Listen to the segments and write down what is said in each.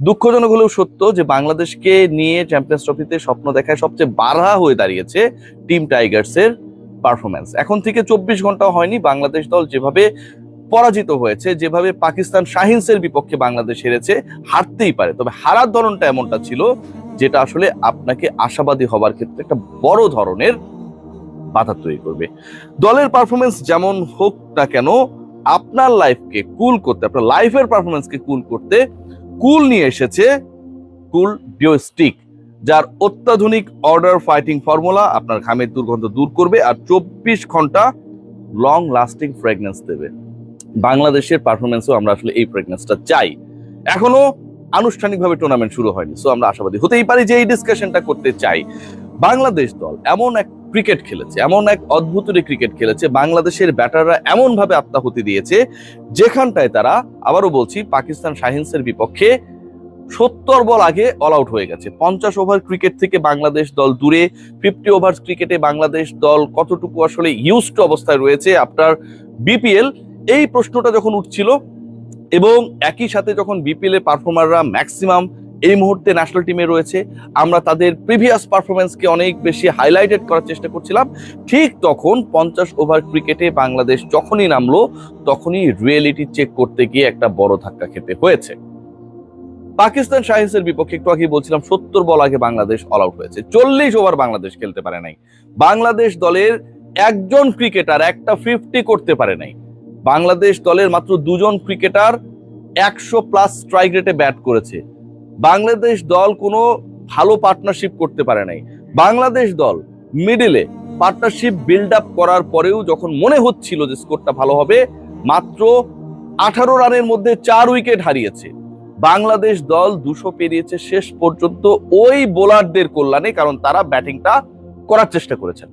দুঃখজনক হলেও সত্য যে বাংলাদেশকে নিয়ে চ্যাম্পিয়ন্স ট্রফিতে স্বপ্ন দেখায় সবচেয়ে বারহা হয়ে দাঁড়িয়েছে টিম টাইগার্সের পারফরমেন্স এখন থেকে চব্বিশ ঘণ্টা হয়নি বাংলাদেশ দল যেভাবে পরাজিত হয়েছে, যেভাবে পাকিস্তান শাহিনসের বিপক্ষে বাংলাদেশ হেরেছে, হারতেই পারে। তবে হারার ধরনটা এমনটা ছিল যেটা আসলে আপনাকে আশাবাদী হবার ক্ষেত্রে একটা বড় ধরনের বাধা তৈরি করবে। দলের পারফরমেন্স যেমন হোক না কেন, আপনার লাইফকে কুল করতে, আপনার লাইফের পারফরমেন্সকে কুল করতে কুল নিয়ে এসেছে কুল ডিওস্টিক, যার অত্যাধুনিক অর্ডার ফাইটিং ফর্মুলা আপনার ঘামের দুর্গন্ধ দূর করবে আর চব্বিশ ঘণ্টা লং লাস্টিং ফ্রেগনেন্স দেবে। বাংলাদেশের পারফরমেন্সও আমরা আসলে এই ফ্রেগনেন্সটা চাই। এখনও আনুষ্ঠানিকভাবে টুর্নামেন্ট শুরু হয়নি সো আমরা আশাবাদী হতেই পারি যে এই ডিসকাশনটা করতে চাই। বাংলাদেশ দল এমন এক ক্রিকেট খেলেছে, এমন এক অদ্ভুত ক্রিকেট খেলেছে, বাংলাদেশের ব্যাটাররা এমন ভাবে আত্মাহুতি দিয়েছে, যেখানটায় তারা, আবারও বলছি, পাকিস্তান শাহিনসের বিপক্ষে সত্তর বল আগে অল আউট হয়ে গেছে। পঞ্চাশ ওভার ক্রিকেট থেকে বাংলাদেশ দল দূরে ফিফটি ওভার ক্রিকেটে বাংলাদেশ দল কতটুকু আসলে ইউজড অবস্থায় রয়েছে আপনার বিপিএল এই প্রশ্নটা যখন উঠছিল এবং একই সাথে যখন বিপিএল এর পারফর্মাররা ম্যাক্সিমাম এই মুহূর্তে ন্যাশনাল টিমে রয়েছে। আমরা তাদের প্রিভিয়াস পারফরমেন্সকে অনেক বেশি হাইলাইটেড করার চেষ্টা করছিলাম। ঠিক তখন পঞ্চাশ ওভার ক্রিকেটে বাংলাদেশ যখনই নামলো, তখনই রিয়েলিটি চেক করতে গিয়ে একটা বড় ধাক্কা খেতে হয়েছে। পাকিস্তান শাহিন্সের বিপক্ষে একটু আগে বলছিলাম, সত্তর বল আগে বাংলাদেশ অল আউট হয়েছে। চল্লিশ ওভার বাংলাদেশ খেলতে পারে নাই। বাংলাদেশ দলের একজন ক্রিকেটার একটা ফিফটি করতে পারে নাই। বাংলাদেশ দলের মাত্র দুজন ক্রিকেটার একশো প্লাস স্ট্রাইক রেটে ব্যাট করেছে। বাংলাদেশ দল কোনো ভালো পার্টনারশিপ করতে পারে নাই। বাংলাদেশ দল মিডিলে পার্টনারশিপ বিল্ড আপ করার পরেও যখন মনে হচ্ছিল যে স্কোরটা ভালো হবে, মাত্র আঠারো রানের মধ্যে চার উইকেট হারিয়েছে। বাংলাদেশ দল দুশো পেরিয়েছে শেষ পর্যন্ত ওই বোলারদের কল্যাণে, কারণ তারা ব্যাটিংটা করার চেষ্টা করেছেন।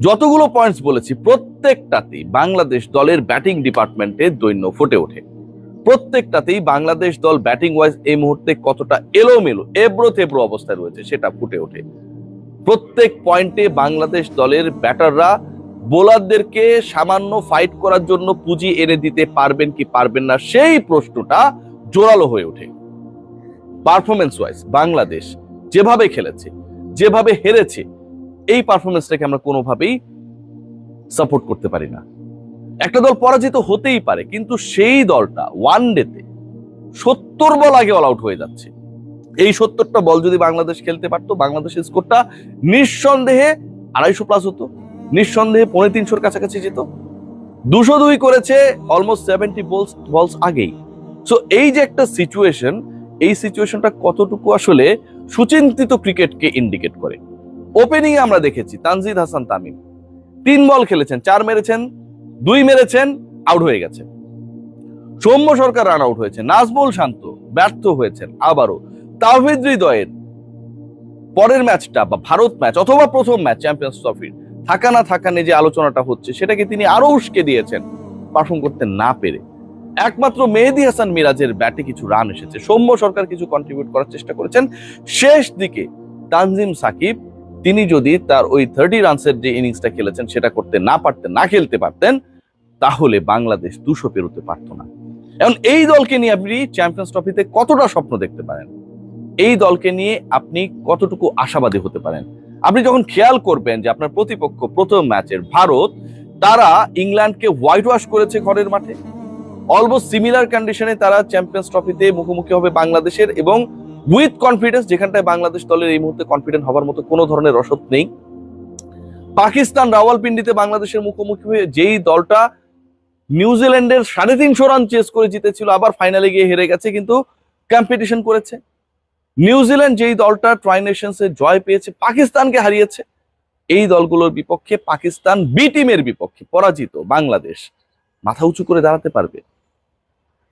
যতগুলো পয়েন্টস বলেছি, প্রত্যেকটাতেই বাংলাদেশ দলের ব্যাটিং ডিপার্টমেন্টে দৈন্য ফুটে ওঠে। প্রত্যেকটাতেই বাংলাদেশ দল ব্যাটিং ওয়াইজ এই মুহূর্তে কতটা এলোমেলো এবড়ো থেবড়ো অবস্থায় রয়েছে সেটা ফুটে ওঠে। প্রত্যেক পয়েন্টে বাংলাদেশ দলের ব্যাটাররা বোলারদেরকে সামান্য ফাইট করার জন্য পুঁজি এনে দিতে পারবেন কি পারবেন না, সেই প্রশ্নটা জোরালো হয়ে ওঠে। পারফরমেন্স ওয়াইজ বাংলাদেশ যেভাবে খেলেছে, যেভাবে হেরেছে, এই পারফরমেন্সটাকে আমরা কোনোভাবেই সাপোর্ট করতে পারি না। একটা দল পরাজিত হতেই পারে, কিন্তু সেই দলটা ওয়ান ডেতে সত্তর বল আগে অল আউট হয়ে যাচ্ছে। এই সত্তরটা বল যদি বাংলাদেশ খেলতে পারতো, বাংলাদেশের স্কোরটা নিঃসন্দেহে আড়াইশো প্লাস হতো, নিঃসন্দেহে পৌনে তিনশোর কাছাকাছি যেত। দুশো দুই করেছে অলমোস্ট সেভেন্টি বলস বলস আগেই। সো এই যে একটা সিচুয়েশন এই সিচুয়েশনটা কতটুকু আসলে সুচিন্তিত ক্রিকেটকে ইন্ডিকেট করে? ওপেনিং আমরা দেখেছি, তানজিদ হাসান তামিম, তিন বল খেলেছেন, চার মেরেছেন দুই মেরেছেন আউট হয়ে গেছে। সৌম্য সরকার রান আউট হয়েছে, নাজমুল শান্ত ব্যর্থ হয়েছেন আবারও। তাহিদ হৃদয়ের পরের ম্যাচটা বা ভারত ম্যাচ অথবা প্রথম ম্যাচ চ্যাম্পিয়ন্স ট্রফির থাকা না থাকা নিয়ে যে আলোচনাটা হচ্ছে, সেটাকে তিনি আরও উস্কে দিয়েছেন পারফর্ম করতে না পেরে। একমাত্র মেহেদি হাসান মিরাজের ব্যাটে কিছু রান এসেছে। সৌম্য সরকার কিছু কন্ট্রিবিউট করার চেষ্টা করেছেন। শেষ দিকে তানজিম সাকিব তিনি যদি তার ওই থার্টি রানসের যে ইনিংসটা খেলেছেন, সেটা করতে না পারতেন না খেলতে পারতেন, তাহলে বাংলাদেশ দুশো পেরোতে পারতো না। এখন এই দলকে নিয়ে আপনি চ্যাম্পিয়ন্স ট্রফিতে কতটা স্বপ্ন দেখতে পারেন? এই দলকে নিয়ে আপনি কতটুকু আশাবাদী হতে পারেন? আপনি যখন খেয়াল করবেন যে আপনার প্রতিপক্ষ প্রথম ম্যাচের ভারত, তারা ইংল্যান্ডকে হোয়াইট ওয়াশ করেছে ঘরের মাঠে। অলমোস্ট সিমিলার কন্ডিশনে তারা চ্যাম্পিয়ন্স ট্রফিতে মুখোমুখি হবে বাংলাদেশের এবং উইথ কনফিডেন্স যেখানটায় বাংলাদেশ দলের এই মুহূর্তে কনফিডেন্ট হবার মতো কোনো ধরনের রসদ নেই। পাকিস্তান রাওয়ালপিন্ডিতে বাংলাদেশের মুখোমুখি হয়ে যেই দলটা নিউজিল্যান্ডের সাড়ে তিনশো রান চেস করে জিতেছিল, আবার ফাইনালে গিয়ে হেরে গেছে, কিন্তু কম্পিটিশন করেছে। নিউজিল্যান্ড যেই দলটা ট্রাই নেশনসে জয় পেয়েছে, পাকিস্তানকে হারিয়েছে। এই দলগুলোর বিপক্ষে পাকিস্তান বি টিমের বিপক্ষে পরাজিত বাংলাদেশ। মাথা উঁচু করে দাঁড়াতে পারবে।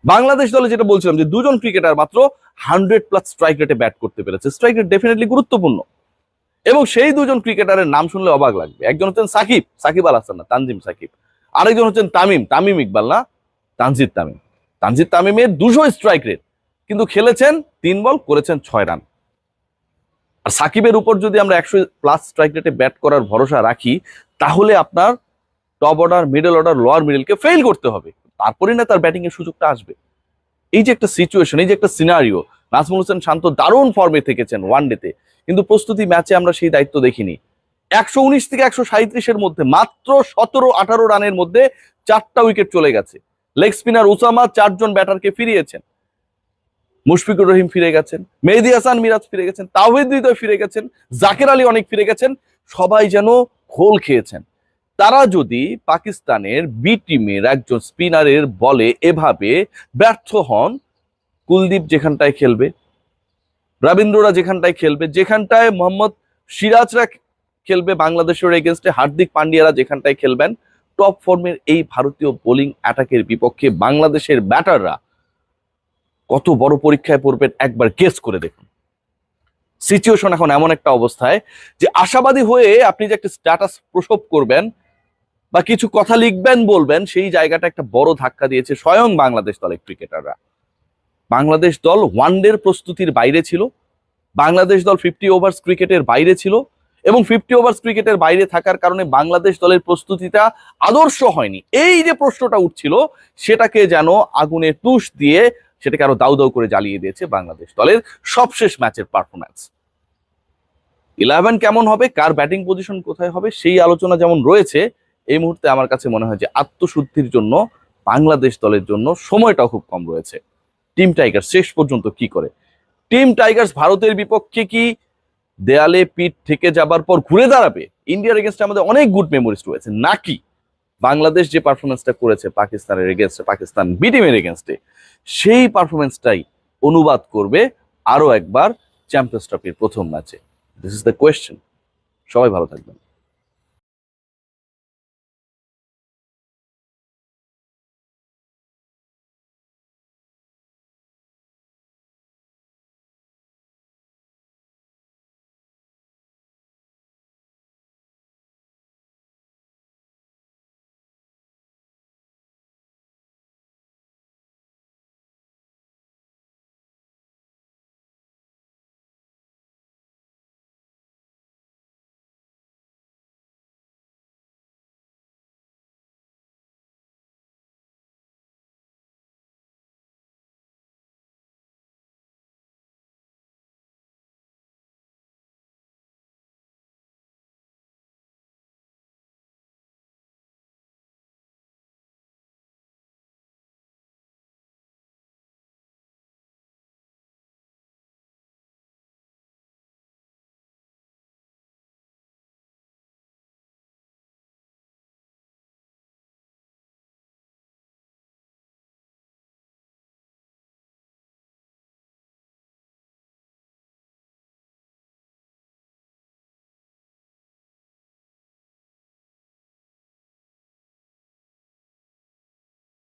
বাংলাদেশ দলে যেটা বলছিলাম যে দুজন ক্রিকেটার মাত্র হান্ড্রেড প্লাস স্ট্রাইক রেটে ব্যাট করতে পেরেছে। স্ট্রাইক রেট ডেফিনেটলি গুরুত্বপূর্ণ। এবং সেই দুজন ক্রিকেটারের নাম শুনলে অবাক লাগবে। একজন হচ্ছেন সাকিব সাকিব আল হাসান না, তানজিম সাকিব। আরেকজন হচ্ছেন তামিম তামিম ইকবাল না, তানজিদ তামিম। তানজিদ তামিমের দুশো স্ট্রাইক রেট, কিন্তু খেলেছেন তিন বল, করেছেন ছয় রান। আর সাকিবের উপর যদি আমরা একশো প্লাস স্ট্রাইক রেটে ব্যাট করার ভরসা রাখি, তাহলে আপনার top order, middle order, lower মিডলকে fail করতে হবে। তারপরেই না তার ব্যাটিং এর সুযোগটা আসবে। এই যে একটা সিচুয়েশন এই যে একটা সিনারিও নাজমুল হোসেন শান্ত দারুণ ফর্মে থেকেছেন ওয়ান ডেতে কিন্তু প্রস্তুতি ম্যাচে আমরা সেই দায়িত্ব দেখিনি। একশো উনিশ থেকে একশো সাঁত্রিশের মধ্যে, মাত্র সতেরো আঠারো রানের মধ্যে চারটা উইকেট চলে গেছে। লেগ স্পিনার উসামা চারজন ব্যাটারকে ফিরিয়েছেন। মুশফিকুর রহিম ফিরে গেছেন, মেহেদি হাসান, মিরাজ ফিরে গেছেন, তাওহিদ হৃদয় ফিরে গেছেন, জাকের আলী অনেক ফিরে গেছেন, সবাই যেন খোল খেয়েছেন। তারা যদি পাকিস্তানের বি টিমের একজন স্পিনারের বলে এভাবে ব্যর্থ হন, কুলদীপ যেখানটায় খেলবে রবীন্দ্ররা যেখানটায় খেলবে, যেখানটায় মোহাম্মদ সিরাজরা খেলবে বাংলাদেশের এগেনস্টে হার্দিক পান্ডিয়ারা যেখানটায় খেলবেন টপ ফর্মের এই ভারতীয় বোলিং অ্যাটাকের বিপক্ষে বাংলাদেশের ব্যাটাররা কত বড় পরীক্ষায় পড়বেন একবার গেস করে দেখুন। সিচুয়েশন এখন এমন একটা অবস্থায় যে আশাবাদী হয়ে আপনি যে একটা স্ট্যাটাস প্রসব করবেন বা কিছু কথা লিখবেন, বলবেন, সেই জায়গাটা একটা বড় ধাক্কা দিয়েছে স্বয়ং বাংলাদেশ দলের ক্রিকেটাররা। বাংলাদেশ দল ওয়ানডের প্রস্তুতির বাইরে ছিল, বাংলাদেশ দল ফিফটি ওভার্স ক্রিকেটের বাইরে ছিল, এবং ফিফটি ওভার্স ক্রিকেটের বাইরে থাকার কারণে বাংলাদেশ দলের প্রস্তুতিটা আদর্শ হয়নি। এই যে প্রশ্নটা উঠছিল, সেটাকে যেন আগুনে তুষ দিয়ে সেটাকে আরও দাউ দাউ করে জ্বালিয়ে দিয়েছে বাংলাদেশ দলের সবশেষ ম্যাচের পারফরম্যান্স। ইলেভেন কেমন হবে, কার ব্যাটিং পজিশন কোথায় হবে, সেই আলোচনা যেমন রয়েছে এই মুহূর্তে আমার কাছে মনে হয় যে আত্মশুদ্ধির জন্য, বাংলাদেশ দলের জন্য সময়টাও খুব কম রয়েছে। টিম টাইগার শেষ পর্যন্ত কি করে? টিম টাইগার্স ভারতের বিপক্ষে কি দেয়ালে পিঠ থেকে যাবার পর ঘুরে দাঁড়াবে? ইন্ডিয়ার এগেনস্টে আমাদের অনেক গুড মেমোরিজ রয়েছে। নাকি বাংলাদেশ যে পারফরমেন্সটা করেছে পাকিস্তানের এগেনস্টে পাকিস্তান বি টিমের এগেনস্টে সেই পারফরমেন্সটাই অনুবাদ করবে আরও একবার চ্যাম্পিয়ন্স ট্রফির প্রথম ম্যাচে। দিস ইজ দ্য কোয়েশ্চেন সবাই ভালো থাকবেন।